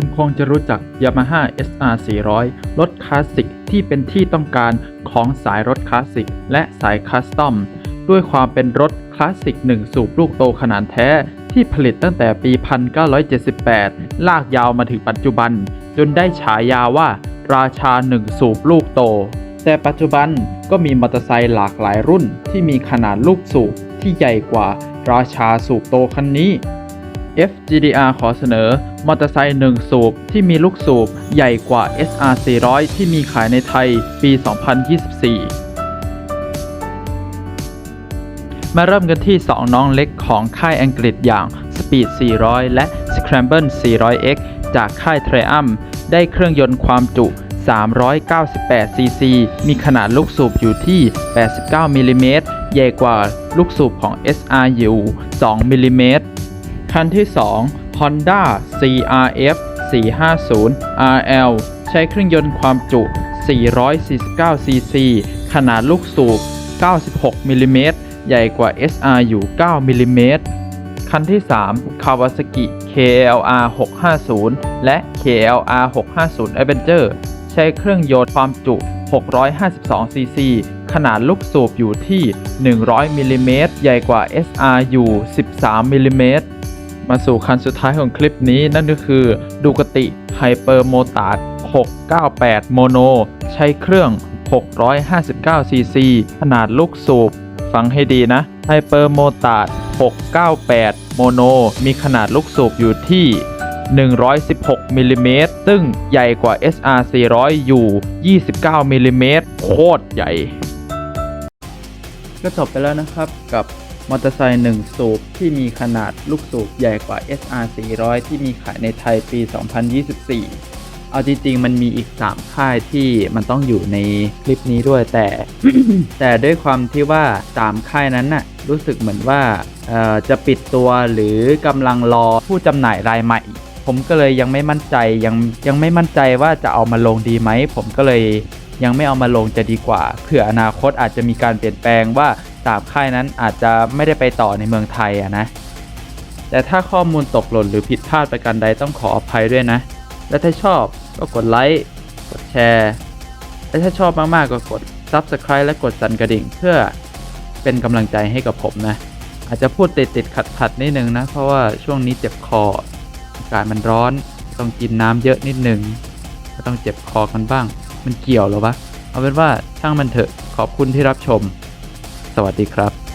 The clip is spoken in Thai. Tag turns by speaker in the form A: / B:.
A: คุณคงจะรู้จัก Yamaha SR 400รถคลาสสิกที่เป็นที่ต้องการของสายรถคลาสสิกและสายคัสตอมด้วยความเป็นรถคลาสสิกหนึ่งสูบลูกโตขนาดแท้ที่ผลิตตั้งแต่ปี 1978 ลากยาวมาถึงปัจจุบัน จนได้ฉายาว่า ราชาหนึ่งสูบลูกโต แต่ปัจจุบันก็มีมอเตอร์ไซค์หลากหลายรุ่นที่มีขนาดลูกสูบที่ใหญ่กว่าราชาสูบโตคันนี้ FGDR ขอเสนอ มอเตอร์ไซค์1สูบ ที่มีลูกสูบ ใหญ่กว่า SR 400 ที่มีขายในไทย ปี 2024 มาเริ่มกันที่ 2 น้องเล็กของค่ายอังกฤษอย่าง Speed 400 และ Scramble 400X จากค่าย Triumph ได้เครื่องยนต์ความจุ 398 cc มีขนาดลูกสูบอยู่ที่ 89 มิลลิเมตร ใหญ่กว่าลูกสูบของ SR อยู่ 2 มิลลิเมตร คันที่ 2 Honda CRF 450 RL ใช้เครื่องยนต์ความจุ 449 cc ขนาดลูกสูบ 96มิลลิเมตรใหญ่กว่า SR อยู่ 9มิลลิเมตรคันที่ 3 Kawasaki KLR 650 และ KLR 650 Adventure ใช้เครื่องยนต์ความจุ 652 cc ขนาดลูกสูบอยู่ที่ 100มิลลิเมตรใหญ่กว่า SR อยู่ 13มิลลิเมตร มาสู่คันสุดท้ายของคลิปนี้นั่นก็คือดูกติ Hyper Motard 698 Mono ใช้เครื่อง 659 cc ขนาดลูกสูบ ฟังให้ดีนะ Hyper Motard 698 Mono มีขนาดลูกสูบอยู่ที่116มิลลิเมตรซึ่งใหญ่กว่า SR 400 อยู่ 29มิลลิเมตรโคตรใหญ่ ก็จบไปแล้วนะครับกับ มอเตอร์ไซค์1สูบที่มีขนาดลูกสูบใหญ่กว่า SR 400 ที่มีขายในไทยปี 2024 เอาจริงๆ มันมีอีก 3 ค่ายที่มันต้องอยู่ในคลิปนี้ด้วยแต่ แต่ด้วยความที่ว่า 3 ค่ายนั้นน่ะรู้สึกเหมือนว่าจะปิดตัวหรือกำลังรอผู้จำหน่ายรายใหม่ผมก็เลยยังไม่มั่นใจยังยังไม่มั่นใจว่าจะเอามาลงดีไหม ผมก็เลยยังไม่เอามาลงจะดีกว่าเผื่ออนาคตอาจจะมีการเปลี่ยนแปลงว่า สามค่ายนั้นอาจจะไม่ได้ไปต่อในเมืองไทยอะนะ แต่ถ้าข้อมูลตกหล่นหรือผิดพลาดประการใดต้องขออภัยด้วยนะ และถ้าชอบก็กดไลค์ กดแชร์ และถ้าชอบมากๆก็กด Subscribe และกดสั่นกระดิ่งเพื่อเป็นกำลังใจให้กับผมนะ อาจจะพูดติดติดขัดขัดๆนิดนึงนะ เพราะว่าช่วงนี้เจ็บคออากาศมันร้อน ต้องกินน้ำเยอะนิดนึงก็ต้องเจ็บคอกันบ้าง มันเกี่ยวหรอวะ เอาเป็นว่าช่างมันเถอะ ขอบคุณที่รับชม วัสดีครับ